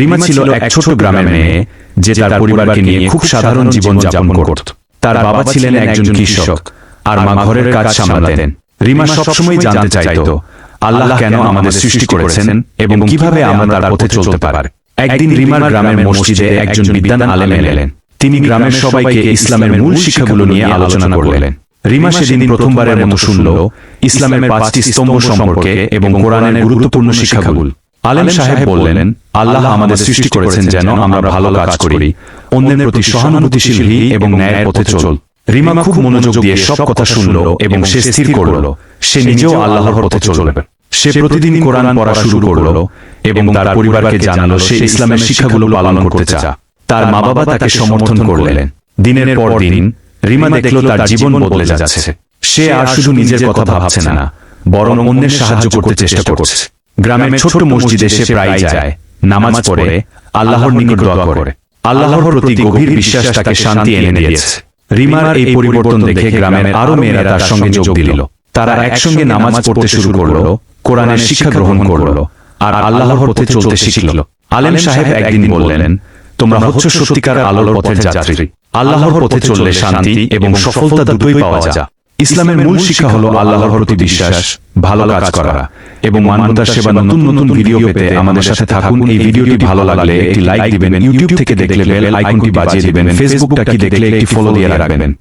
রিমা ছিল এক ছোট গ্রামের মেয়ে যে তার পরিবারকে নিয়ে খুব সাধারণ জীবন যাপন করত। তার বাবা ছিলেন একজন কৃষক আর মা ঘরের কাজ সামলাতেন। রিমা সবসময় জানতে চাইত আল্লাহ কেন আমাদের সৃষ্টি করেছেন এবং কীভাবে আমরা তার পথে চলতে পারি? একদিন রিমার গ্রামের মসজিদে একজন বিদ্যান আলেম এলেন। তিনি গ্রামের সবাইকে ইসলামের মূল শিক্ষাগুলো নিয়ে আলোচনা করলেন। রিমা সেদিন প্রথমবারের মতো শুনল ইসলামের পাঁচটি স্তম্ভ সম্পর্কে এবং কোরআনের গুরুত্বপূর্ণ শিক্ষাগুলো আলেম সাহেব বললেন আল্লাহ আমাদের সৃষ্টি করেছেন যেন আমরা ভালো কাজ করি অন্যের প্রতি সহানুভূতিশীল হই এবং ন্যায়ের পথে চল। রিমা খুব মনোযোগ দিয়ে সব কথা শুনল এবং সে স্থির করল। সে নিজেও আল্লাহর পথে চলবে। সে প্রতিদিন কোরআন পড়া শুরু করল এবং তার পরিবারকে জানালো সে ইসলামের শিক্ষাগুলো পালন করতে চা তার মা বাবা তাকে সমর্থন করলেন। দিনের পর দিন রিমা দেখল তার জীবন বদলে যাচ্ছে সে আর শুধু নিজের কথা ভাবছে না বরং অন্যের সাহায্য করতে চেষ্টা করছে গ্রামের ছোট মসজিদে সে প্রায় যায়। নামাজ পড়ে আল্লাহর নিকট দোয়া করে। আল্লাহর প্রতি গভীর বিশ্বাস তাকে শান্তি এনে দিয়েছে। রিমার এই পরিবর্তন দেখে গ্রামের আরও মেয়েরা তার সঙ্গে যোগ দিল। তারা একসঙ্গে নামাজ পড়তে শুরু করল কোরআনের শিক্ষা গ্রহণ করল। আর আল্লাহর পথে চলতে শিখল। আলেম সাহেব একদিন বললেন তোমরা হচ্ছ সত্যিকার আলোর পথের যাত্রী। আল্লাহর পথে চললে শান্তি এবং সফলতা দুটোই পাওয়া যায় ইসলামের মূল শিক্ষা হলো আল্লাহর প্রতি বিশ্বাস ভালো কাজ করা। এবং মানবতার সেবা নতুন নতুন ভিডিও পেতে আমাদের সাথে থাকুন। এই ভিডিওটি ভালো লাগলে একটি লাইক দিবেন ইউটিউব থেকে দেখলে বেল আইকনটি বাজিয়ে দিবেন ফেসবুকটা কি দেখলে একটি ফলো দিয়ে রাখবেন।